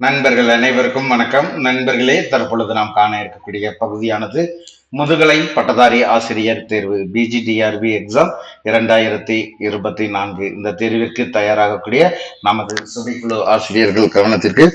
நண்பர்கள் அனைவருக்கும் வணக்கம். நண்பர்களே தற்பொழுது நாம் காண இருக்கக்கூடிய பகுதியானது முதுகலை பட்டதாரி ஆசிரியர் தேர்வு பிஜிடிஆர்பி எக்ஸாம் இரண்டாயிரத்தி இருபத்தி நான்கு. இந்த தேர்விற்கு தயாராகக்கூடிய நமது சுபைக்குழு ஆசிரியர்கள் கவனத்திற்கு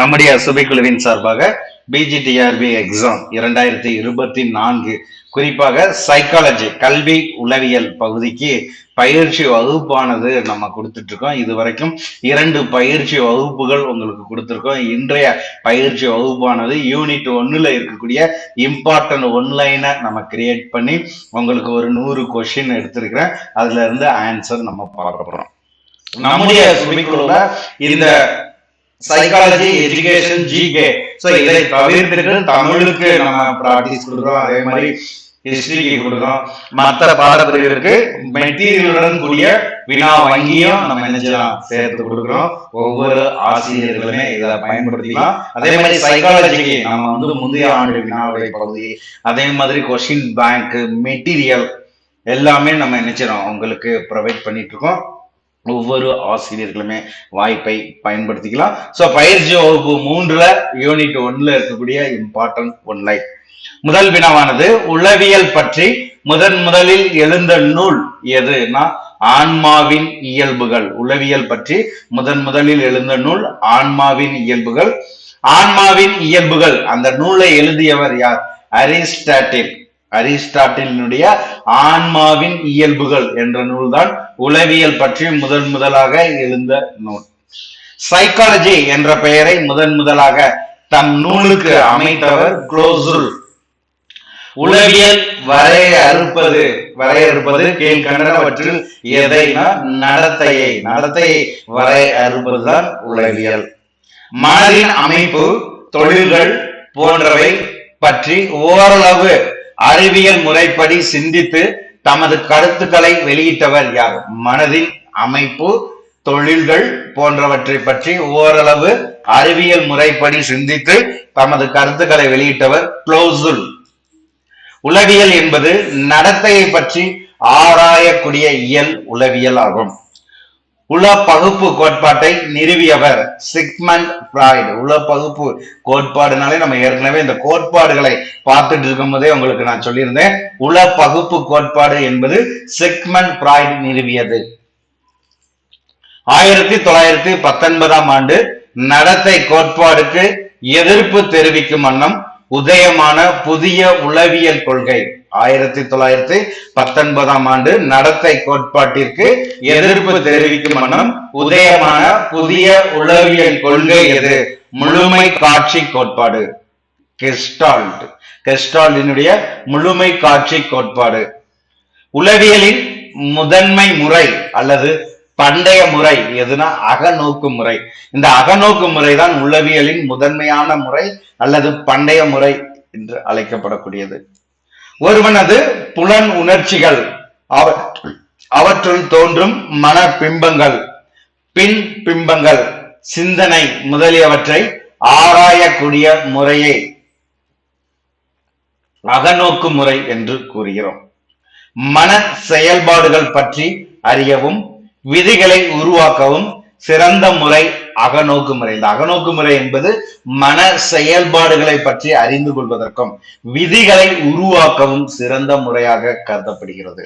நம்முடைய சுபைக்குழுவின் சார்பாக பிஜிடிஆர்பி எக்ஸாம் இரண்டாயிரத்தி இருபத்தி நான்கு. குறிப்பாக சைக்காலஜி கல்வி உளவியல் பகுதிக்கு பயிற்சி வகுப்பானது நம்ம கொடுத்துட்டு இருக்கோம் இது வரைக்கும் இரண்டு பயிற்சி வகுப்புகள் உங்களுக்கு கொடுத்துருக்கோம். இன்றைய பயிற்சி வகுப்பானது யூனிட் ஒன்னுல இருக்கக்கூடிய இம்பார்ட்டன்ட் ஒன்லைனை நம்ம கிரியேட் பண்ணி உங்களுக்கு ஒரு நூறு கொஸ்டின் எடுத்திருக்கிறேன். அதுல இருந்து ஆன்சர் நம்ம பார்க்க போறோம். நம்முடைய இந்த சைக்காலஜி எஜுகேஷன் ஜிகே ஸோ இதை தவிர்த்துட்டு தமிழுக்கு நம்ம ப்ராக்டிஸ் கொடுக்குறோம். அதே மாதிரி ஹிஸ்டரிக்கு கொடுக்குறோம். மற்ற பாடப்பிரிவிற்கு மெட்டீரியலுடன் கூடிய வினா வங்கியும் நம்ம என்ன சேர்த்து கொடுக்குறோம். ஒவ்வொரு ஆசிரியர்களுமே இதை பயன்படுத்திக்கலாம். அதே மாதிரி சைக்காலஜிக்கு நம்ம வந்து முந்தைய ஆண்டு வினாவுடைய பகுதி. அதே மாதிரி கொஷின் பேங்க் மெட்டீரியல் எல்லாமே நம்ம என்ன உங்களுக்கு ப்ரொவைட் பண்ணிட்டு இருக்கோம். ஒவ்வொரு ஆசிரியர்களுமே வாய்ப்பை பயன்படுத்திக்கலாம். சோ பயிற்சி வகுப்பு மூன்றுல யூனிட் ஒன்ல இருக்கக்கூடிய இம்பார்ட்டன்ட் ஒன்லைன் முதல் வினாவானது உளவியல் பற்றி முதன் முதலில் எழுந்த நூல் எதுனா ஆன்மாவின் இயல்புகள். உளவியல் பற்றி முதன் முதலில் எழுந்த நூல் ஆன்மாவின் இயல்புகள். ஆன்மாவின் இயல்புகள் அந்த நூலை எழுதியவர் யார்? அரிஸ்டாட்டில். அரிஸ்டாட்டிலினுடைய ஆன்மாவின் இயல்புகள் என்ற நூல்தான் உளவியல் பற்றி முதன் முதலாக எழுந்த நூல். சைக்காலஜி என்ற பெயரை முதன் முதலாக தம் நூலுக்கு அமைத்தவர் குளோசுல் உளவியல் வரையறுப்பது வரையறுப்பது கீழ்கண்டனவற்றில் எதைனா நடத்தையை நடத்தையை வரையறுப்பதுதான் உளவியல். மனதின் அமைப்பு தொழில்கள் போன்றவை பற்றி ஓரளவு அறிவியல் முறைப்படி சிந்தித்து தமது கருத்துக்களை வெளியிட்டவர் யார்? மனதின் அமைப்பு தொழில்கள் போன்றவற்றை பற்றி ஓரளவு அறிவியல் முறைப்படி சிந்தித்து தமது கருத்துக்களை வெளியிட்டவர் குளோசுல் உளவியல் என்பது நடத்தையை பற்றி ஆராயக்கூடிய இயல் உளவியல் ஆகும். உல பகுப்பு கோட்பாட்டை நிறுவியவர் சிக்மண்ட் ஃப்ராய்டு. உல பகுப்பு கோட்பாடுனாலே நம்ம ஏற்கனவே இந்த கோட்பாடுகளை பார்த்துட்டு இருக்கும் போதே உங்களுக்கு நான் சொல்லியிருந்தேன். உல பகுப்பு கோட்பாடு என்பது சிக்மண்ட் ஃப்ராய்டு நிறுவியது. ஆயிரத்தி தொள்ளாயிரத்தி பத்தொன்பதாம் ஆண்டு நடத்தை கோட்பாடுக்கு எதிர்ப்பு தெரிவிக்கும் வண்ணம் உதயமான புதிய உளவியல் கொள்கை. ஆயிரத்தி தொள்ளாயிரத்தி பத்தொன்பதாம் ஆண்டு நடத்தை கோட்பாட்டிற்கு எதிர்ப்பு தெரிவிக்கும் வண்ணம் உதயமான புதிய உளவியல் கொள்கை எது? முழுமை காட்சி கோட்பாடு. கெஸ்டால்ட். கெஸ்டால்டினுடைய முழுமை காட்சி கோட்பாடு. உளவியலின் முதன்மை முறை அல்லது பண்டைய முறை எதுனா அகநோக்கு முறை. இந்த அகநோக்கு முறை தான் உளவியலின் முதன்மையான முறை அல்லது பண்டைய முறை என்று அழைக்கப்படக்கூடியது. ஒருவனது புலன் உணர்ச்சிகள் அவற்றுள் தோன்றும் மன பிம்பங்கள் பின் பிம்பங்கள் சிந்தனை முதலியவற்றை ஆராயக்கூடிய முறையை. அகநோக்கு முறை என்று கூறுகிறோம். மன செயல்பாடுகள் பற்றி அறியவும் விதிகளை உருவாக்கவும் சிறந்த முறை அகநோக்கு முறை இந்த அகநோக்கு முறை என்பது மன செயல்பாடுகளை பற்றி அறிந்து கொள்வதற்கும் விதிகளை உருவாக்கவும் சிறந்த முறையாக கருதப்படுகிறது.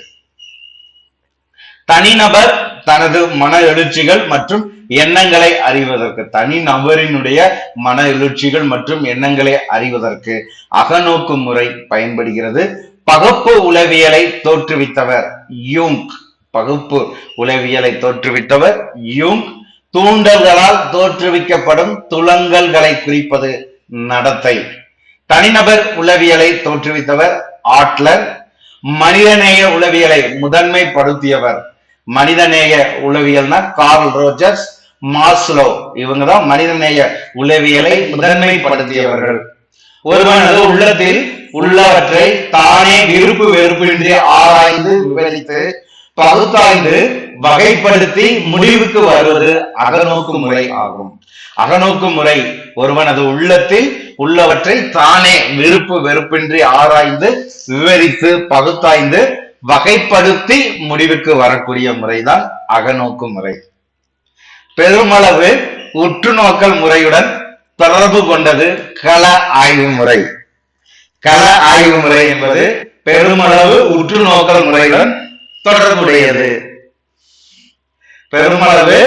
தனிநபர் தனது மன எழுச்சிகள் மற்றும் எண்ணங்களை அறிவதற்கு தனி நபரினுடைய மன எழுச்சிகள் மற்றும் எண்ணங்களை அறிவதற்கு அகநோக்கு முறை பயன்படுகிறது. பகுப்பு உளவியலை தோற்றுவித்தவர் யூங். பகுப்பு உளவியலை தோற்றுவித்தவர் யூங். தூண்டல்களால் தோற்றுவிக்கப்படும் துலங்கல்களை குறிப்பது நடத்தை. தனிநபர் உளவியலை தோற்றுவித்தவர் ஆட்லர் மனிதநேய உளவியலை முதன்மைப்படுத்தியவர். மனிதநேய உளவியல்னா கார்ல் ரோஜர்ஸ் மாஸ்லோ இவங்க தான் மனிதநேய உளவியலை முதன்மைப்படுத்தியவர்கள். ஒருவனது உள்ளத்தில் உள்ளவற்றை தானே விருப்பு வெறுப்பின்றி ஆராய்ந்து விவரித்து பகுத்தாய்ந்து வகைப்படுத்தி முடிவுக்கு வருவது அகநோக்கு முறை ஆகும். அகநோக்கு முறை ஒருவனது உள்ளத்தில் உள்ளவற்றை தானே விருப்பு வெறுப்பின்றி ஆராய்ந்து விவரித்து பகுத்தாய்ந்து வகைப்படுத்தி முடிவுக்கு வரக்கூடிய முறைதான் அகநோக்கு முறை. பெருமளவு உற்றுநோக்கல் முறையுடன் தொடர்பு கொண்டது கள ஆய்வு முறை. கள ஆய்வு முறை என்பது பெருமளவு உற்று நோக்கல் முறையுடன் தொடர்புடையது. பெருமளவு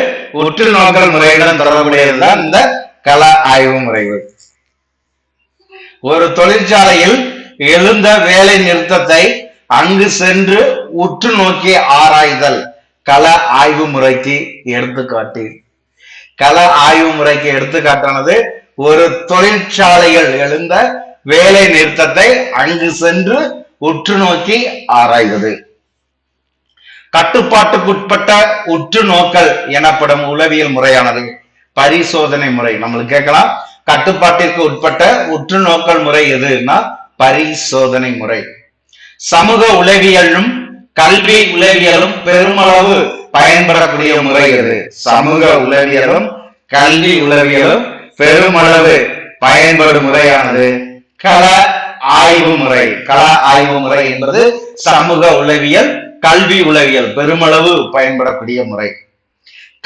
உற்று நோக்கல் முறையுடன் தொடர்புடையதுதான் இந்த கள ஆய்வு முறைகள் ஒரு தொழிற்சாலையில் எழுந்த வேலை நிறுத்தத்தை அங்கு சென்று உற்று நோக்கி ஆராய்தல் கள ஆய்வு முறைக்கு எடுத்துக்காட்டு. கள ஆய்வு முறைக்கு எடுத்துக்காட்டானது ஒரு தொழிற்சாலையில் எழுந்த வேலை நிறுத்தத்தை அங்கு சென்று உற்று நோக்கி ஆராய்வது. கட்டுப்பாட்டுக்குட்பட்ட உற்று நோக்கல் எனப்படும் உளவியல் முறையானது. பரிசோதனை முறை. நம்மளுக்கு கேட்கலாம். கட்டுப்பாட்டிற்கு உட்பட்ட உற்று நோக்கல் முறை எதுன்னா பரிசோதனை முறை. சமூக உளவியலும் கல்வி உளவியலும் பெருமளவு பயன்படக்கூடிய முறை எது? சமூக உளவியலும் கல்வி உளவியலும் பெருமளவு பயன்படும் முறையானது. கள ஆய்வு முறை. கள ஆய்வு முறை என்பது சமூக உளவியல் கல்வி உளவியல் பெருமளவு பயன்படக்கூடிய முறை.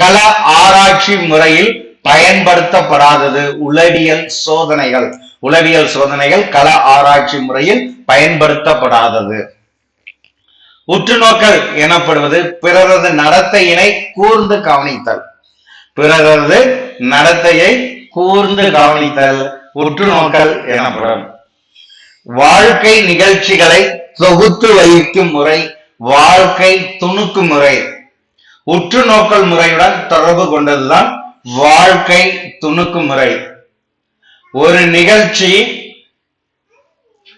கல ஆராய்ச்சி முறையில் பயன்படுத்தப்படாதது உளவியல் சோதனைகள். உளவியல் சோதனைகள் கள ஆராய்ச்சி முறையில் பயன்படுத்தப்படாதது. உற்றுநோக்கல் எனப்படுவது பிறரது நடத்தையினை கூர்ந்து கவனித்தல். பிறரது நடத்தையை கூர்ந்து கவனித்தல். உற்றுநோக்கல் எனப்படும். வாழ்க்கை நிகழ்ச்சிகளை தொகுத்து வைக்கும் முறை. வாழ்க்கை துணுக்கு முறை. உற்று நோக்கல் முறையுடன் தொடர்பு கொண்டதுதான் வாழ்க்கை துணுக்கு முறை. ஒரு நிகழ்ச்சி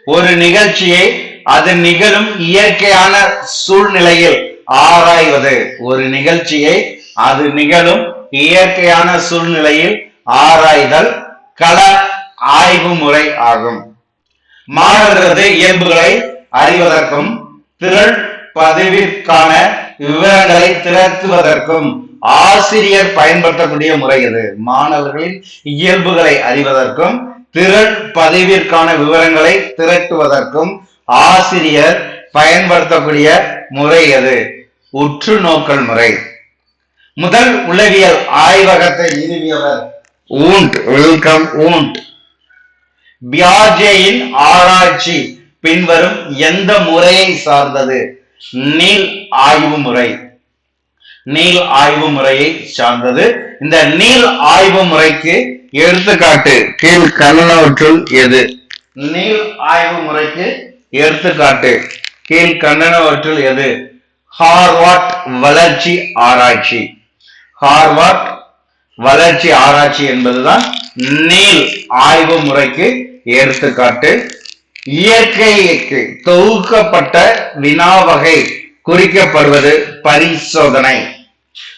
ஒரு நிகழ்ச்சியை அது நிகழும் இயற்கையான சூழ்நிலையில் ஆராய்வது. ஒரு நிகழ்ச்சியை அது நிகழும் இயற்கையான சூழ்நிலையில் ஆராய்தல் கள ஆய்வு முறை ஆகும். மாணவர்களது இயல்புகளை அறிவதற்கும் திரள் பதிவிற்கான விவரங்களை திரட்டுவதற்கும் ஆசிரியர் பயன்படுத்தக்கூடிய முறை இது. மாணவர்களின் இயல்புகளை அறிவதற்கும் திறன் பதிவிற்கான விவரங்களை திரட்டுவதற்கும் ஆசிரியர் பயன்படுத்தக்கூடிய முறை எது உற்று நோக்கல் முறை. முதல் உளவியல் ஆய்வகத்தை நிறுவியவர். Wundt welcome. ஊண்ட். பியாஜேயின் ஆராய்ச்சி பின்வரும் எந்த முறையை சார்ந்தது? நீள் ஆய்வு முறை. நீள் ஆய்வு முறையை சார்ந்தது. இந்த நீள் ஆய்வு முறைக்கு எடுத்துக்காட்டு கீழ் கண்ணனவற்றுள் எது? நீள் ஆய்வு முறைக்கு எடுத்துக்காட்டு கீழ் கண்ணனவற்றுள் எது? ஹார்வார்ட் வளர்ச்சி ஆராய்ச்சி. ஹார்வார்ட் வளர்ச்சி ஆராய்ச்சி என்பதுதான் நீள் ஆய்வு முறைக்கு எடுத்துக்காட்டு. இயற்கைக்கு தொகுக்கப்பட்ட வினா வகை குறிக்கப்படுவது பரிசோதனை.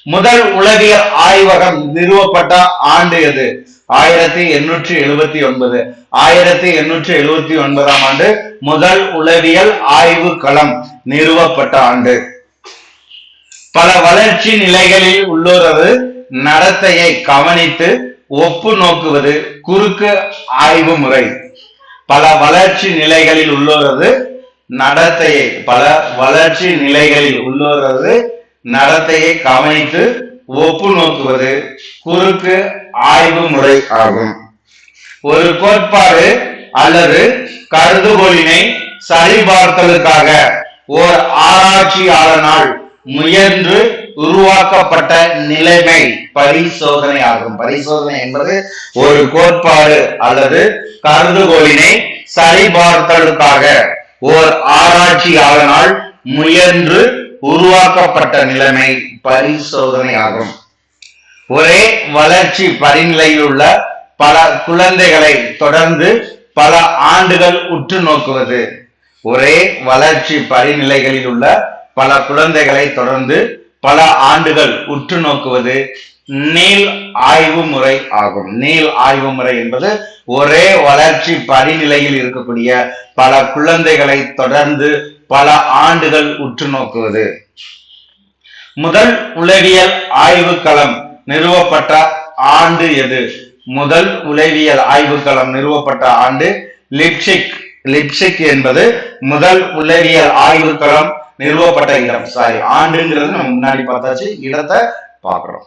முதல் உளவியல் ஆய்வகம் நிறுவப்பட்ட ஆண்டு எது? ஆயிரத்தி எண்ணூற்றி எழுபத்தி ஒன்பது. ஆயிரத்தி எண்ணூற்றி எழுபத்தி ஒன்பதாம் ஆண்டு முதல் உளவியல் ஆய்வு களம் நிறுவப்பட்ட ஆண்டு. பல வளர்ச்சி நிலைகளில் உள்ளோரது நடத்தையை கவனித்து ஒப்பு நோக்குவது குறுக்கு ஆய்வு முறை. பல வளர்ச்சி நிலைகளில் உள்ளோரது நடத்தையை பல வளர்ச்சி நிலைகளில் உள்ளோரது நடத்தையை கவனித்து ஒப்பு நோக்குவது குறுக்கு ஆய்வு முறை ஆகும். ஒரு கோட்பாடு அல்லது கருதுகோளினை சரிபார்த்தலுக்காக ஓர் ஆராய்ச்சியாளனால் முயன்று உருவாக்கப்பட்ட நிலைமை பரிசோதனை ஆகும் பரிசோதனை என்பது ஒரு கோட்பாடு அல்லது கருதுகோளினை சரிபார்த்தலுக்காக. ஓர் ஆராய்ச்சியாளனால் முயன்று உருவாக்கப்பட்ட நிலைமை பரிசோதனை ஆகும் ஒரே வளர்ச்சி பரிநிலையில் உள்ள பல குழந்தைகளை தொடர்ந்து பல ஆண்டுகள் உற்று நோக்குவது. ஒரே வளர்ச்சி பரிநிலைகளில் உள்ள பல குழந்தைகளை தொடர்ந்து பல ஆண்டுகள் உற்று நோக்குவது நீள் ஆய்வு முறை ஆகும். நீள் ஆய்வு முறை என்பது ஒரே வளர்ச்சி படிநிலையில் இருக்கக்கூடிய பல குழந்தைகளை தொடர்ந்து பல ஆண்டுகள் உற்று நோக்குவது. முதல் உளவியல் ஆய்வுக்களம் நிறுவப்பட்ட ஆண்டு எது? முதல் உளவியல் ஆய்வுக்களம் நிறுவப்பட்ட ஆண்டு லிப்சிக். லிப்சிக் என்பது முதல் உளவியல் ஆய்வுக்களம் நிறுவப்பட்ட இடம். சாரி ஆண்டுங்கிறது நம்ம முன்னாடி பார்த்தாச்சு. இடத்தை பார்க்கிறோம்.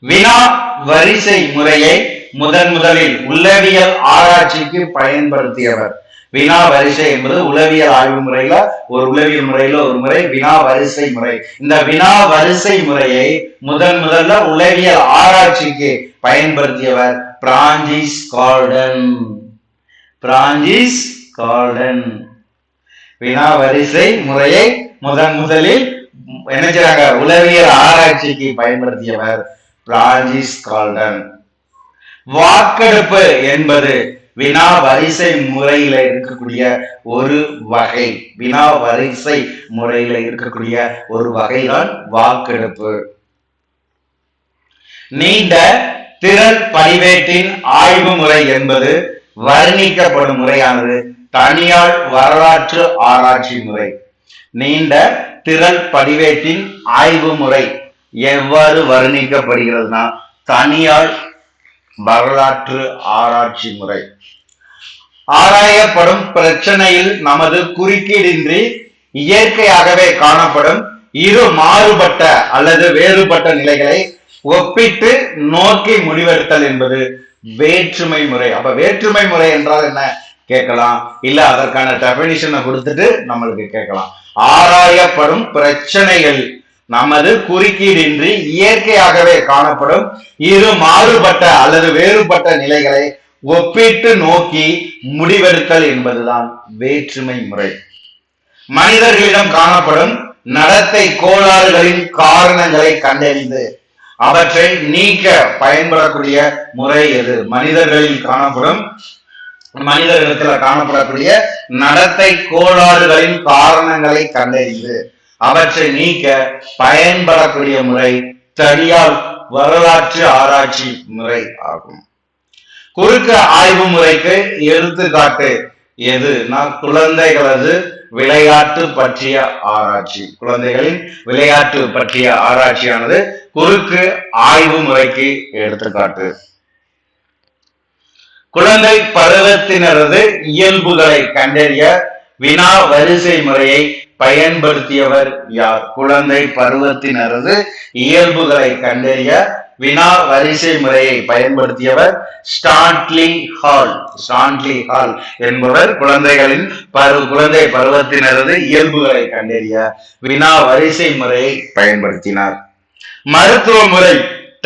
வினா வரிசை முறையை முதன் முதலில் உளவியல் ஆராய்ச்சிக்கு பயன்படுத்தியவர். வினா வரிசை என்பது உளவியல் ஆய்வு முறையில ஒரு உளவியல் முறையில ஒரு முறை வினா வரிசை முறை. இந்த வினா வரிசை முறையை முதன் முதல்ல உளவியல் ஆராய்ச்சிக்கு பயன்படுத்தியவர் பிராஞ்சிஸ் கார்டன். பிராஞ்சிஸ் கார்டன். வினா வரிசை முறையை முதன் முதலில் என்ன செய்றாங்க? உளவியல் ஆராய்ச்சிக்கு பயன்படுத்தியவர் பிரான்சிஸ் கால்டன். வாக்கெடுப்பு என்பது வினா வரிசை முறையில இருக்கக்கூடிய ஒரு வகை. வினா வரிசை முறையில இருக்கக்கூடிய ஒரு வகைதான் வாக்கெடுப்பு. நீண்ட திறன் பதிவேட்டின் ஆய்வு முறை என்பது வர்ணிக்கப்படும் முறையானது. தனியார் வரலாற்று ஆராய்ச்சி முறை. நீண்ட திறன் பதிவேட்டின் ஆய்வு முறை எவ்வாறு வர்ணிக்கப்படுகிறதுனா தனியார் வரலாற்று ஆராய்ச்சி முறை. ஆராயப்படும் பிரச்சனையில் நமது குறுக்கீடின்றி இயற்கையாகவே காணப்படும் இரு மாறுபட்ட அல்லது வேறுபட்ட நிலைகளை ஒப்பிட்டு நோக்கி முடிவெடுத்தல் என்பது வேற்றுமை முறை. அப்ப வேற்றுமை முறை என்றால் என்ன? கேட்கலாம். இல்ல அதற்கான டெபினிஷனை கொடுத்துட்டு நம்மளுக்கு கேட்கலாம். ஆராயப்படும் பிரச்சனைகள் நமது குறுக்கீடின்றி இயற்கையாகவே காணப்படும் இரு மாறுபட்ட அல்லது வேறுபட்ட நிலைகளை ஒப்பிட்டு நோக்கி முடிவெடுத்தல் என்பதுதான் வேற்றுமை முறை. மனிதர்களிடம் காணப்படும் நடத்தை கோளாறுகளின் காரணங்களை கண்டறிந்து அவற்றை நீக்க பயன்படக்கூடிய முறை எது? மனிதர்களில் காணப்படும் மனிதர்களிடத்துல காணப்படக்கூடிய நடத்தை கோளாறுகளின் காரணங்களை கண்டறிந்து அவற்றை நீக்க பயன்படக்கூடிய முறை தனியார் வரலாற்று ஆராய்ச்சி முறை ஆகும். குறுக்கு ஆய்வு முறைக்கு எடுத்துக்காட்டு எதுனா குழந்தைகளது விளையாட்டு பற்றிய ஆராய்ச்சி. குழந்தைகளின் விளையாட்டு பற்றிய ஆராய்ச்சியானது குறுக்கு ஆய்வு முறைக்கு எடுத்துக்காட்டு. குழந்தை பருவத்தினரது இயல்புகளை கண்டறிய வினா வரிசை முறையை பயன்படுத்தியவர் யார்? குழந்தை பருவத்தினரது இயல்புகளை கண்டறிய வினா வரிசை முறையை பயன்படுத்தியவர் ஸ்டான்ட்லி ஹால். ஸ்டான்ட்லி ஹால் என்பவர் குழந்தைகளின் பரு குழந்தை பருவத்தினரது இயல்புகளை கண்டறிய வினா வரிசை முறையை பயன்படுத்தினார். மருத்துவ முறை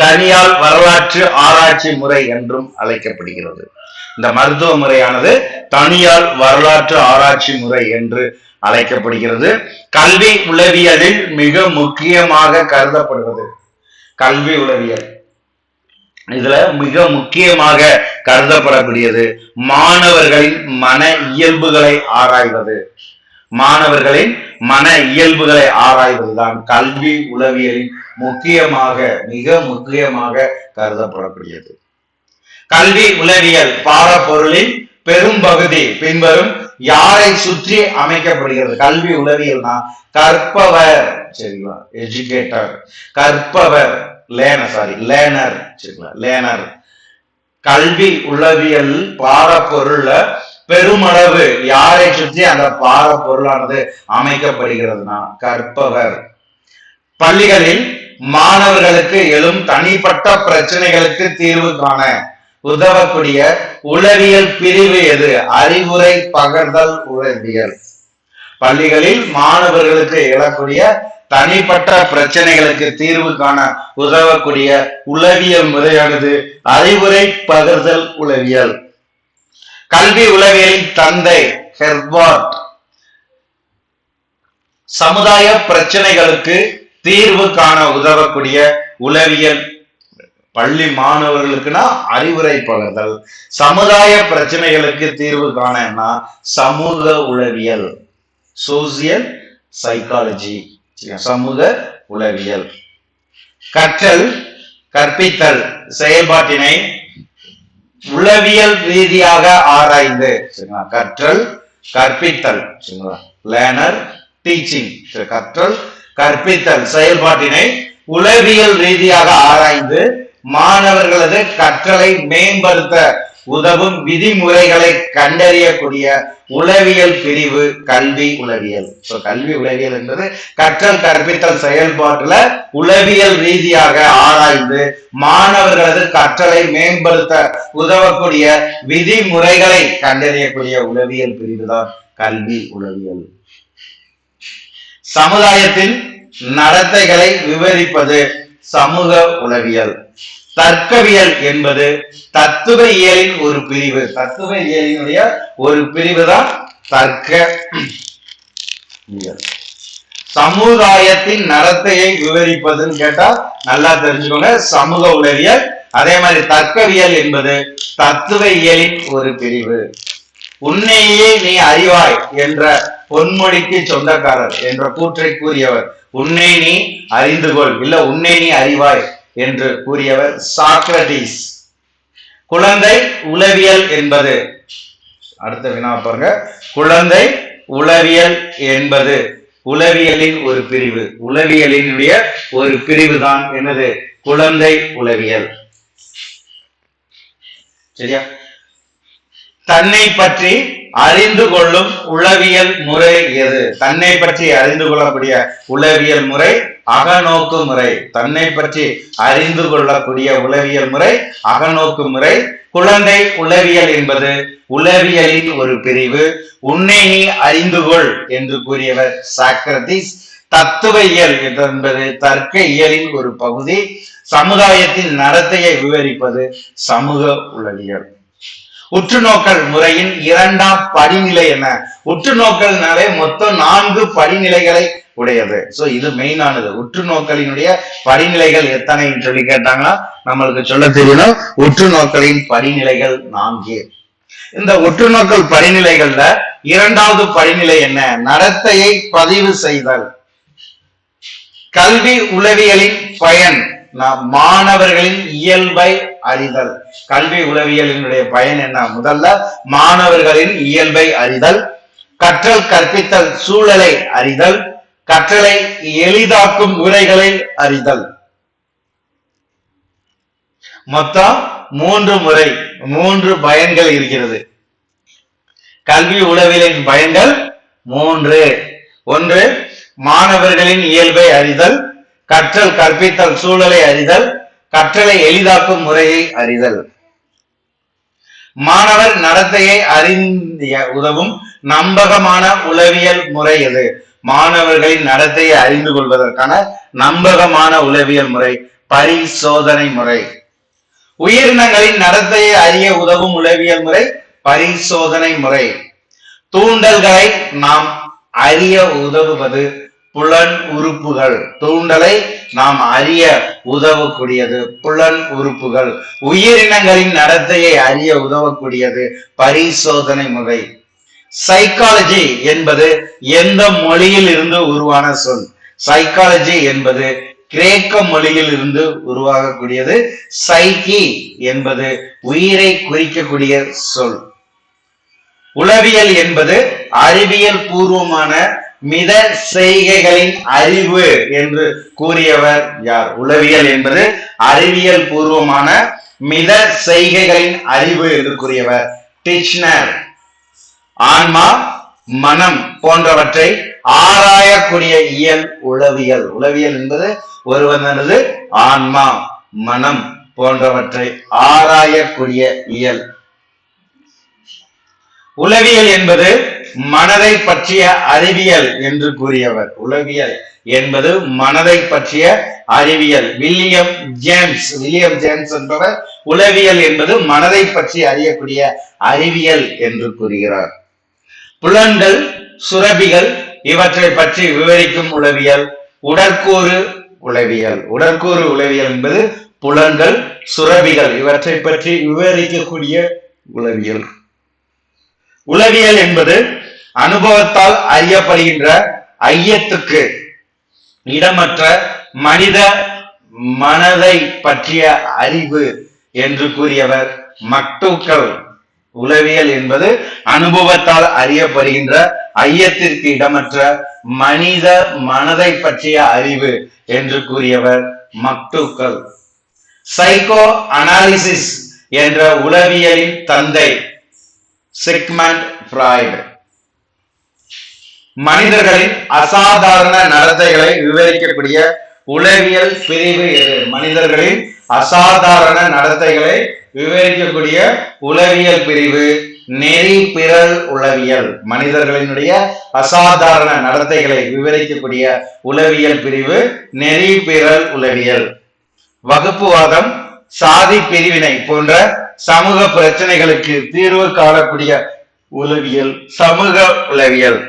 தனியால் வரலாற்று ஆராய்ச்சி முறை என்றும் அழைக்கப்படுகிறது. இந்த மருத்துவ முறையானது தனியால் வரலாற்று ஆராய்ச்சி முறை என்று அழைக்கப்படுகிறது. கல்வி உளவியலில் மிக முக்கியமாக கருதப்படுவது கல்வி உளவியல். இதுல மிக முக்கியமாக கருதப்படக்கூடியது மாணவர்களின் மன இயல்புகளை ஆராய்வது. மாணவர்களின் மன இயல்புகளை ஆராய்வதுதான் கல்வி உளவியலின் முக்கியமாக மிக முக்கியமாக கருதப்படக்கூடியது. கல்வி உளவியல் பாடப்பொருளின் பெரும்பகுதி பின்வரும் யாரை சுற்றி அமைக்கப்படுகிறது? கல்வி உளவியல்னா கற்பவர் சரிங்களா? எஜுகேட்டர் கற்பவர் லேனர் சாரி லேனர் சரிங்களா? லேனர் கல்வி உளவியல் பாடப்பொருள்ல பெருமளவு யாரை சுற்றி அந்த பாடப்பொருளானது அமைக்கப்படுகிறதுனா கற்பவர். பள்ளிகளில் மாணவர்களுக்கு எழும் தனிப்பட்ட பிரச்சனைகளுக்கு தீர்வு காண உதவக்கூடிய உளவியல் பிரிவு எது? அறிவுரை பகர்தல் உளவியல். பள்ளிகளில் மாணவர்களுக்கு எழக்கூடிய தனிப்பட்ட பிரச்சனைகளுக்கு தீர்வு காண உதவக்கூடிய உளவியல் முறையானது அறிவுரை பகிர்தல் உளவியல். கல்வி உளவியலின் தந்தை ஹெர்பார்ட் சமுதாய பிரச்சனைகளுக்கு தீர்வு காண உதவக்கூடிய உளவியல் பள்ளி மாணவர்களுக்குன்னா அறிவுரை பகர்தல். சமுதாய பிரச்சனைகளுக்கு தீர்வு காணனா சமூக உளவியல் சோசியல் சைக்காலஜி. சமூக உளவியல். கற்றல் கற்பித்தல் செயல்பாட்டினை உளவியல் ரீதியாக ஆராய்ந்து சரிங்களா? கற்றல் கற்பித்தல் சரிங்களா? டீச்சிங் கற்றல் கற்பித்தல் செயல்பாட்டினை உளவியல் ரீதியாக ஆராய்ந்து மாணவர்களது கற்றலை மேம்படுத்த உதவும் விதிமுறைகளை கண்டறியக்கூடிய உளவியல் பிரிவு கல்வி உளவியல். கல்வி உளவியல் என்பது கற்றல் கற்பித்தல் செயல்பாட்டுல உளவியல் ரீதியாக ஆராய்ந்து மாணவர்களது கற்றலை மேம்படுத்த உதவக்கூடிய விதிமுறைகளை கண்டறியக்கூடிய உளவியல் பிரிவு தான் கல்வி உளவியல். சமுதாயத்தின் நடத்தைகளை விவரிப்பது சமூக உளவியல். தர்க்கவியல் என்பது தத்துவ இயலின் ஒரு பிரிவு. தத்துவ இயலினுடைய ஒரு பிரிவு தான் தர்க்க. சமுதாயத்தின் நடத்தையை விவரிப்பதுன்னு கேட்டா நல்லா தெரிஞ்சுக்கோங்க. சமூக உளவியல் அதே மாதிரி தர்க்கவியல் என்பது தத்துவ இயலின் ஒரு பிரிவு. உன்னையே நீ அறிவாய் என்ற பொன்மொழிக்கு சொந்தக்காரர் என்ற கூற்றை கூறியவர். உன்னை நீ அறிந்து கொள் இல்ல உன்னை நீ அறிவாய். என்று கூறியவர் சாக்ரட்டிஸ் குழந்தை உளவியல் என்பது. அடுத்த வினா பாருங்க. குழந்தை உளவியல் என்பது. உளவியலின் ஒரு பிரிவு. உளவியலினுடைய ஒரு பிரிவு தான் என்னது? குழந்தை உளவியல். சரியா? தன்னை பற்றி அறிந்து கொள்ளும் உளவியல் முறை எது? தன்னை பற்றி அறிந்து கொள்ளக்கூடிய உளவியல் முறை அகநோக்கு முறை தன்னை பற்றி அறிந்து கொள்ளக்கூடிய உளவியல் முறை அகநோக்கு முறை. குழந்தை உளவியல் என்பது உளவியலின் ஒரு பிரிவு. உன்னை நீ அறிந்து கொள் என்று கூறியவர் சாக்ரதிஸ். தத்துவ இயல் என்பது தர்க்க இயலின் ஒரு பகுதி. சமுதாயத்தின் நடத்தையை விவரிப்பது சமூக உளவியல். உற்றுநோக்கல் முறையின் இரண்டாம் படிநிலை என்ன? உற்றுநோக்கல்னாலே மொத்தம் நான்கு படிநிலைகளை உடையது. சோ இது மெயினானது உற்றுநோக்கலினுடைய படிநிலைகள் எத்தனைன்னு சொல்லி கேட்டாங்கன்னா நம்மளுக்கு சொல்ல தெரியணும். உற்றுநோக்கலின் படிநிலைகள் நான்கு. இந்த உற்றுநோக்கல் படிநிலைகள்ல இரண்டாவது படிநிலை என்ன? நடத்தையை பதிவு செய்தல். கல்வி உளவியலின் பயன். மாணவர்களின் இயல்பை அறிதல். கல்வி உளவியலினுடைய பயன் என்ன? முதல்ல மாணவர்களின் இயல்பை அறிதல். கற்றல் கற்பித்தல் சூழலை அறிதல். கற்றலை எளிதாக்கும் முறைகளை அறிதல். மொத்தம் மூன்று முறை மூன்று பயன்கள் இருக்கிறது. கல்வி உளவியலின் பயன்கள் மூன்று. ஒன்று மாணவர்களின் இயல்பை அறிதல் கற்றல் கற்பித்தல் சூழலை அறிதல் கற்றலை எளிதாக்கும் முறையை அறிதல். மாணவர் நடத்தையை அறிந்த உதவும் நம்பகமான உளவியல் முறை எது? மாணவர்களின் நடத்தையை அறிந்து கொள்வதற்கான நம்பகமான உளவியல் முறை பரிசோதனை முறை. உயிரினங்களின் நடத்தையை அறிய உதவும் உளவியல் முறை பரிசோதனை முறை. தூண்டல்களை நாம் அறிய உதவுவது புலன் உறுப்புகள். தூண்டலை நாம் அறிய உதவக்கூடியது புலன் உறுப்புகள். உயிரினங்களின் நடத்தையை அறிய உதவக்கூடியது பரிசோதனை முறை. சைக்காலஜி என்பது எந்த மொழியில் இருந்து உருவான சொல்? சைக்காலஜி என்பது கிரேக்க மொழியில் இருந்து உருவாகக்கூடியது. சைக்கி என்பது உயிரை குறிக்கக்கூடிய சொல். உளவியல் என்பது அறிவியல் பூர்வமான மித செய்கைகளின் அறிவு என்று கூறியவர் யார்? உளவியல் என்பது அறிவியல் பூர்வமான மித செய்கைகளின் அறிவு என்று கூறியவர். டிச்னர் ஆன்மா மனம் போன்றவற்றை ஆராயக்கூடிய இயல் உளவியல். உளவியல் என்பது ஒருவனது ஆன்மா மனம் போன்றவற்றை ஆராயக்கூடிய இயல். உளவியல் என்பது மனதை பற்றிய அறிவியல் என்று கூறியவர். உளவியல் என்பது மனதை பற்றிய அறிவியல். William James. வில்லியம் ஜேம்ஸ் என்பவர் உளவியல் என்பது மனதை பற்றி அறியக்கூடிய அறிவியல் என்று கூறுகிறார். புலன்கள் சுரபிகள் இவற்றை பற்றி விவரிக்கும் உளவியல் உடற்கூறு உளவியல். உடற்கூறு உளவியல் என்பது புலன்கள் சுரபிகள் இவற்றை பற்றி விவரிக்கக்கூடிய உளவியல். உளவியல் என்பது அனுபவத்தால் அறியப்படுகின்ற ஐயத்துக்கு இடமற்ற மனித மனதை பற்றிய அறிவு என்று கூறியவர் மக்டூக்கள். உளவியல் என்பது அனுபவத்தால் அறியப்படுகின்ற ஐயத்திற்கு இடமற்ற மனித மனதை பற்றிய அறிவு என்று கூறியவர் மக்டூக்கள் சைக்கோ அனாலிசிஸ் என்ற உளவியலின் தந்தை சிக்மண்ட் ஃப்ராய்டு. மனிதர்களின் அசாதாரண நடத்தைகளை விவரிக்கக்கூடிய உளவியல் பிரிவு எது? மனிதர்களின் அசாதாரண நடத்தைகளை விவரிக்கக்கூடிய உளவியல் பிரிவு நெறி பிறல் உளவியல். மனிதர்களினுடைய அசாதாரண நடத்தைகளை விவரிக்கக்கூடிய உளவியல் பிரிவு நெறி பிறல் உளவியல். வகுப்புவாதம் சாதி பிரிவினை போன்ற சமூக பிரச்சனைகளுக்கு தீர்வு காணக்கூடிய உளவியல் சமூக உளவியல்.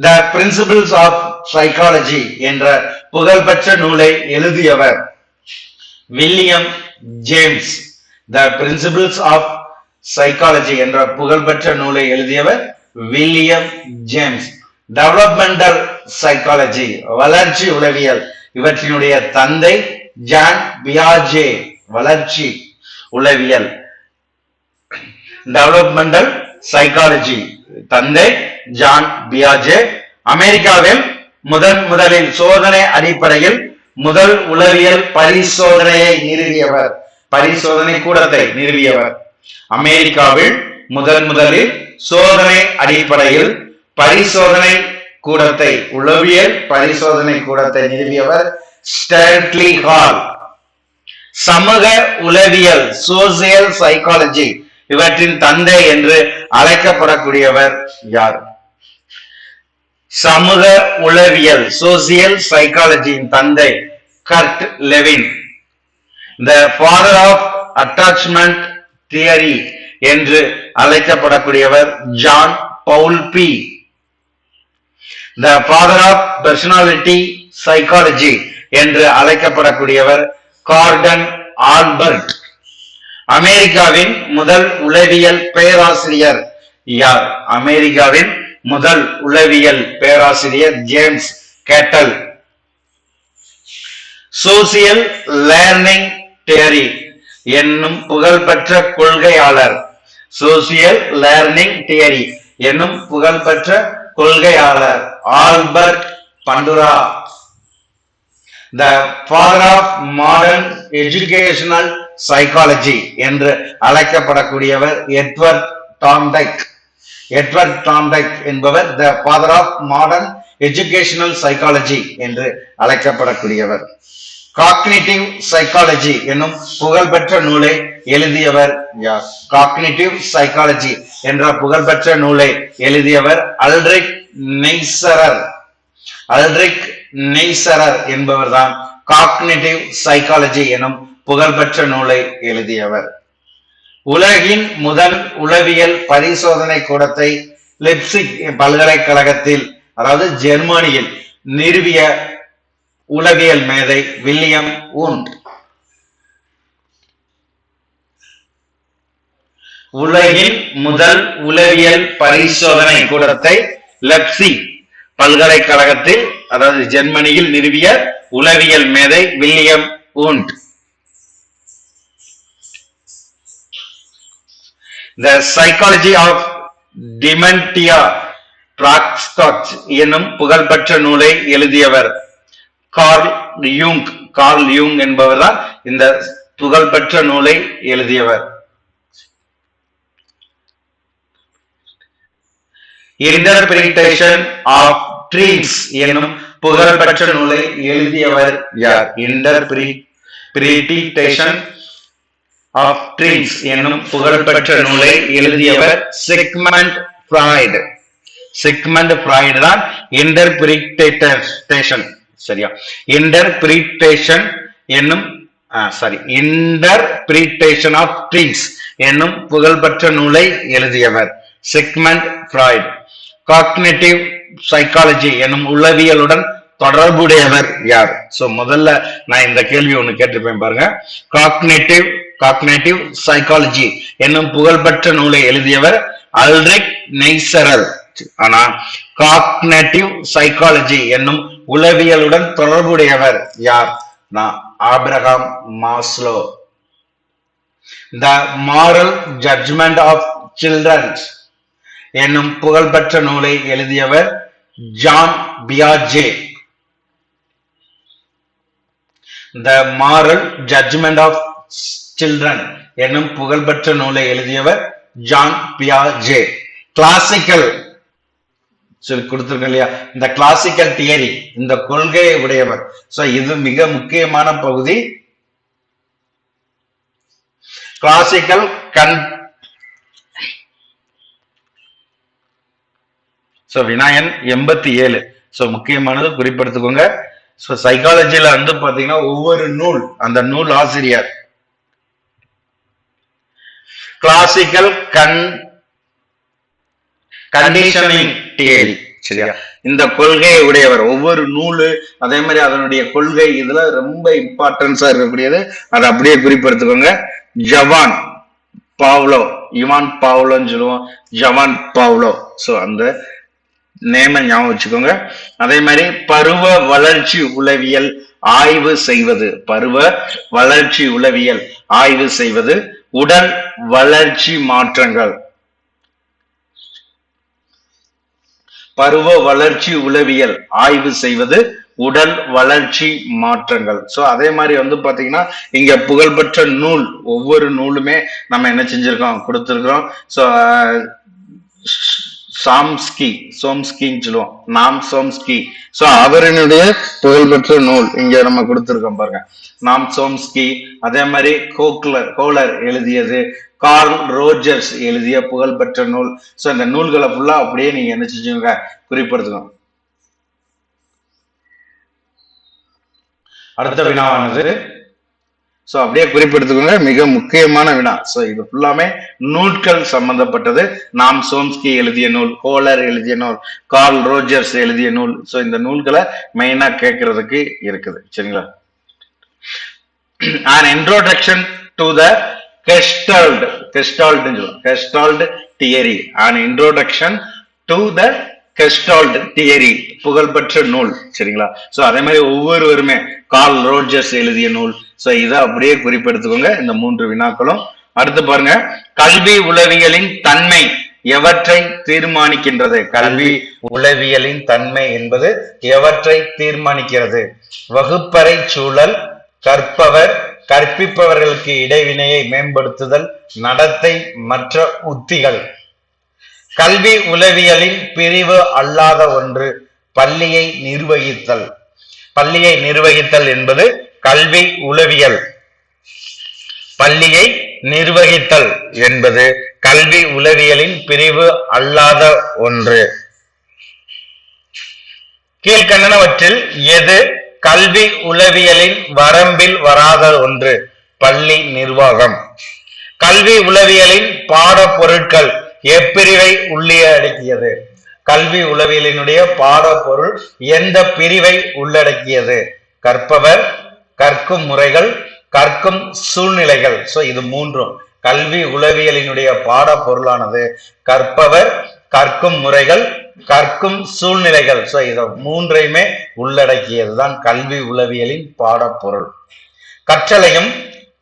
த பிரின்சிபிள்ஸ் ஆஃப் சைக்காலஜி என்ற புகழ்பெற்ற நூலை எழுதியவர் William James. The principles of psychology என்ற புகழ்பெற்ற நூலை எழுதியவர் வில்லியம் ஜேம்ஸ். டெவலப்மெண்டல் சைக்காலஜி வளர்ச்சி உளவியல். இவற்றினுடைய தந்தை ஜான் பியாஜே வளர்ச்சி உளவியல். டெவலப்மெண்டல் சைக்காலஜி தந்தை ஜான் பியாஜே. அமெரிக்காவில் முதன் முதலில் சோதனை அடிப்படையில் முதல் உளவியல் பரிசோதனையை நிறுவியவர். பரிசோதனை கூடத்தை நிறுவியவர். அமெரிக்காவில் முதன் முதலில் சோதனை அடிப்படையில் பரிசோதனை கூடத்தை உளவியல் பரிசோதனை கூடத்தை நிறுவியவர் ஸ்டர்ட்லி ஹால் சமூக உளவியல் சோசியல் சைக்காலஜி இவற்றின் தந்தை என்று அழைக்கப்படக்கூடியவர் யார்? சமூக உளவியல் சோசியல் சைக்காலஜியின் தந்தை Kurt Lewin. The father of attachment theory என்று அழைக்கப்படக்கூடியவர் John Bowlby the father of personality psychology என்று அழைக்கப்படக்கூடியவர் கார்டன் ஆல்பர்ட் அமெரிக்காவின் முதல் உளவியல் பேராசிரியர் யார்? அமெரிக்காவின் முதல் உளவியல் பேராசிரியர் ஜேம்ஸ் கேட்டல் சோசியல் லேர்னிங் தியரி என்னும் புகழ்பெற்ற கொள்கையாளர். சோசியல் லேர்னிங் தியரி என்னும் புகழ்பெற்ற கொள்கையாளர். Albert Bandura the father of modern educational psychology என்று அழைக்கப்படக்கூடியவர் எட்வர்ட் டாம்டைக் எட்வர்ட் டாம்டைக் என்பவர் the father of modern educational psychology என்று அழைக்கப்படக்கூடியவர். காக்னிட்டிவ் சைக்காலஜி என்னும் புகழ்பெற்ற நூலை எழுதியவர் யார்? காக்னிட்டிவ் சைக்காலஜி என்ற புகழ்பெற்ற நூலை எழுதியவர் அல்ரிக் நெய்சரர் அல்ரிக் நெய்சரர் என்பவர்தான் காக்னிட்டிவ் சைக்காலஜி எனும் புகழ்பெற்ற நூலை எழுதியவர். உலகின் முதல் உளவியல் பரிசோதனை கூடத்தை லிப்சிக் பல்கலைக்கழகத்தில் அதாவது ஜெர்மனியில் நிறுவிய உளவியல் மேதை வில்லியம் ஊன். உலகின் முதல் உளவியல் பரிசோதனை கூடத்தை லெப்சி பல்கலைக்கழகத்தில் அதாவது ஜெர்மனியில் நிறுவிய உளவியல் மேதை William Wundt the psychology of dementia praecox எனும் புகழ்பெற்ற நூலை எழுதியவர் கார்ல் யூங் கார்ல் யூங் என்பவர் தான் இந்த புகழ்பெற்ற நூலை எழுதியவர். இன்டர்பிரிட்டேஷன் ஆஃப் ட்ரீம்ஸ் எனும் புகழ்பெற்ற நூலை எழுதியவர் யார்? இன்டர்பிரிட்டேஷன் ஆஃப் ட்ரீம்ஸ் எனும் புகழ்பெற்ற நூலை எழுதியவர் செக்மெண்ட் ஃப்ராய்டு செக்மெண்ட் ஃப்ராய்டு தான் இன்டர்பிரிட்டேஷன் சரியா? இன்டர்பிரிட்டேஷன் என்னும் சாரி இன்டர்பிரிட்டேஷன் ஆஃப் ட்ரீம்ஸ் என்னும் புகழ்பெற்ற நூலை எழுதியவர் செக்மெண்ட் ஃப்ராய்ட். காக்னேட்டிவ் சைக்காலஜி என்னும் உளவியலுடன் தொடர்புடையவர் யார்? சோ முதல்ல நான் இந்த கேள்வி ஒண்ணு கேட்டிருப்பேன் பாருங்க. காக்னேட்டிவ் காக்னேட்டிவ் சைக்காலஜி என்னும் புகழ்பெற்ற நூலை எழுதியவர் அல்ரிக் நெய்சரல். ஆனா காக்னேட்டிவ் சைக்காலஜி என்னும் உளவியலுடன் தொடர்புடையவர் யார்? நான் Abraham Maslow. The moral judgement of childrens என்னும் புகழ்பெற்ற நூலை எழுதியவர் Jean பியாஜே. The moral judgement of children என்னும் புகழ்பெற்ற நூலை எழுதியவர் ஜான் பியாஜே. கிளாசிக்கல் சொல்லி கொடுத்துருக்கோம் இல்லையா? இந்த கிளாசிக்கல் தியரி இந்த கொள்கையை உடையவர். சோ இது மிக முக்கியமான பகுதி. கிளாசிக்கல் கன் சோ வினாயன் எண்பத்தி ஏழு. சோ முக்கியமானது குறிப்பெடுத்துக்கோங்க. ஸோ சைக்காலஜியில் வந்து பாத்தீங்கன்னா ஒவ்வொரு நூல் அந்த நூல் ஆசிரியர். கிளாசிக்கல் கன் கண்டிஷனிங் தியரி சரியா? இந்த கொள்கையை உடையவர். ஒவ்வொரு நூலு அதே மாதிரி அதனுடைய கொள்கை இதுல ரொம்ப இம்பார்ட்டன்ஸா இருக்கக்கூடியது. அதை அப்படியே குறிப்பெடுத்துக்கோங்க. ஜவான் பாவ்லோ. இவான் பாவ்லோன்னு சொல்லுவோம். ஜவான் பாவ்லோ. சோ அந்த நேம ஞாபகம் வச்சுக்கோங்க. அதே மாதிரி பருவ வளர்ச்சி உளவியல் ஆய்வு செய்வது. பருவ வளர்ச்சி உளவியல் ஆய்வு செய்வது. உடல் வளர்ச்சி மாற்றங்கள். பருவ வளர்ச்சி உளவியல் ஆய்வு செய்வது உடல் வளர்ச்சி மாற்றங்கள். சோ அதே மாதிரி வந்து பாத்தீங்கன்னா இங்க புகழ்பெற்ற நூல் ஒவ்வொரு நூலுமே நம்ம என்ன செஞ்சிருக்கோம்? கொடுத்துருக்கோம் சோ சாம்ஸ்கி சோம்ஸ்கின்னு சொல்லுவோம். நாம் சோம்ஸ்கி. சோ அவரினுடைய புகழ்பெற்ற நூல் இங்க நம்ம கொடுத்துருக்கோம் பாருங்க. நாம் சோம்ஸ்கி அதே மாதிரி கோக்லர் கோலர் எழுதியது கார்ல் ரோஜர்ஸ் எழுதிய புகழ்பெற்ற நூல். சோ இந்த நூல்களை ஃபுல்லா அப்படியே நீங்க என்ன செஞ்சுங்க குறிப்பிடுத்துக்கணும் அடுத்த வினாவானது. சோ அப்படியே குறிப்பிடுத்துக்கோங்க மிக முக்கியமான வினா. சோ இது ஃபுல்லாமே நூல்கள் சம்பந்தப்பட்டது. நாம் சோம்ஸ்கி எழுதிய நூல் கோலர் எழுதிய நூல் கார்ல் ரோஜர்ஸ் எழுதிய நூல். சோ இந்த நூல்களை மெயினா கேட்கறதுக்கு இருக்குது. சரிங்களா? And introduction to the the Gestalt. சொல்லுவோம் Gestalt theory and introduction to the Gestalt theory புகழ்பெற்ற நூல் சரிங்களா? சோ அதே மாதிரி ஒவ்வொருவருமே கார்ல் ரோஜர்ஸ் எழுதிய நூல். சோ இதை அப்படியே குறிப்பெடுத்துக்கோங்க இந்த மூன்று வினாக்களும். அடுத்து பாருங்க கல்வி உளவியலின் தன்மை எவற்றை தீர்மானிக்கின்றது? கல்வி உளவியலின் தன்மை என்பது எவற்றை தீர்மானிக்கிறது? வகுப்பறை சூழல் கற்பவர் கற்பிப்பவர்களுக்கு இடைவினையை மேம்படுத்துதல் நடத்தை மற்ற உத்திகள். கல்வி உளவியலின் பிரிவு அல்லாத ஒன்று பள்ளியை நிர்வகித்தல். பள்ளியை நிர்வகித்தல் என்பது கல்வி உளவியல். பள்ளியை நிர்வகித்தல் என்பது கல்வி உளவியலின் பிரிவு அல்லாத ஒன்று. கீழ்கண்டனவற்றில் எது கல்வி உளவியலின் வரம்பில் வராத ஒன்று? பள்ளி நிர்வாகம். கல்வி உளவியலின் பாட பொருட்கள் எப்பிரிவை உள்ளடக்கியது கல்வி உளவியலினுடைய பாடப்பொருள் எந்த பிரிவை உள்ளடக்கியது? கற்பவர் கற்கும் முறைகள் கற்கும் சூழ்நிலைகள். ஸோ இது மூன்றும். கல்வி உளவியலினுடைய பாடப்பொருளானது. கற்பவர் கற்கும் முறைகள் கற்கும் சூழ்நிலைகள். ஸோ இதை மூன்றையுமே உள்ளடக்கியதுதான் கல்வி உளவியலின் பாடப்பொருள். கற்றலையும்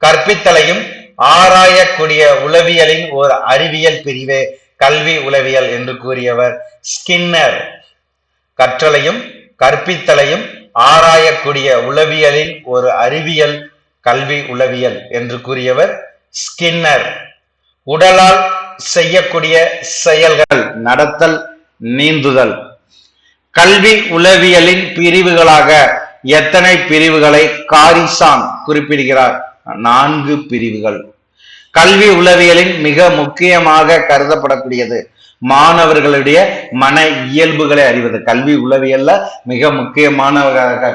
கற்பித்தலையும் ஆராயக்கூடிய உளவியலின் ஒரு அறிவியல் பிரிவே கல்வி உளவியல் என்று கூறியவர் ஸ்கின்னர். கற்றலையும் கற்பித்தலையும் ஆராயக்கூடிய உளவியலின் ஒரு அறிவியல் கல்வி உளவியல் என்று கூறியவர் ஸ்கின்னர். உடலால் செய்யக்கூடிய செயல்கள் நடத்தல் நீந்துதல். கல்வி உளவியலின் பிரிவுகளாக எத்தனை பிரிவுகளை காரிசான் குறிப்பிடுகிறார்? நான்கு பிரிவுகள். கல்வி உளவியலின் மிக முக்கியமாக கருதப்படக்கூடியது. மாணவர்களுடைய மன இயல்புகளை அறிவது. கல்வி உளவியல்ல மிக முக்கியமான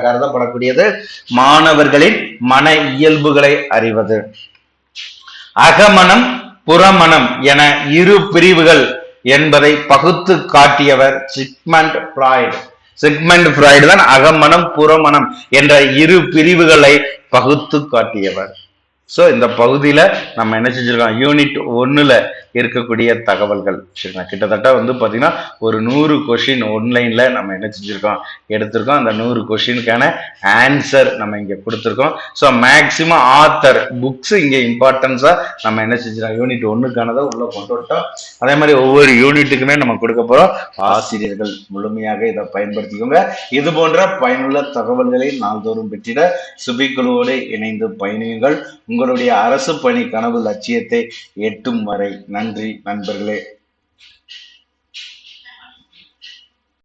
கருதப்படக்கூடியது. மாணவர்களின் மன இயல்புகளை அறிவது. அகமனம் புறமணம் என இரு பிரிவுகள் என்பதை பகுத்து காட்டியவர் சிக்மண்ட் பிராய்டு. சிக்மண்ட் பிராய்டு தான் அகமனம் புறமணம் என்ற இரு பிரிவுகளை பகுத்து காட்டியவர். ஸோ இந்த பகுதியில் நம்ம என்ன செஞ்சுருக்கோம்? யூனிட் ஒன்றில் இருக்கக்கூடிய தகவல்கள். சரிங்களா? கிட்டத்தட்ட வந்து பார்த்திங்கன்னா ஒரு நூறு கொஷின் ஒன்லைனில் நம்ம என்ன செஞ்சுருக்கோம்? எடுத்திருக்கோம். அந்த நூறு கொஷினுக்கான ஆன்சர் நம்ம இங்கே கொடுத்துருக்கோம். ஸோ மேக்சிமம் ஆத்தர் புக்ஸ் இங்கே இம்பார்ட்டன்ஸாக நம்ம என்ன செஞ்சிருக்கோம் யூனிட் ஒன்றுக்கானதை உள்ளே கொண்டு விட்டோம் அதே மாதிரி ஒவ்வொரு யூனிட்டுக்குமே நம்ம கொடுக்க போகிறோம் ஆசிரியர்கள் முழுமையாக இதை பயன்படுத்திக்கோங்க. இது போன்ற பயனுள்ள தகவல்களை நாள்தோறும் பெற்றிட சுபிக்குழுவோடு இணைந்து பயணியுங்கள். உங்கள் உங்களுடைய அரசு பணி கனவு லட்சியத்தை எட்டும் வரை. நன்றி நண்பர்களே.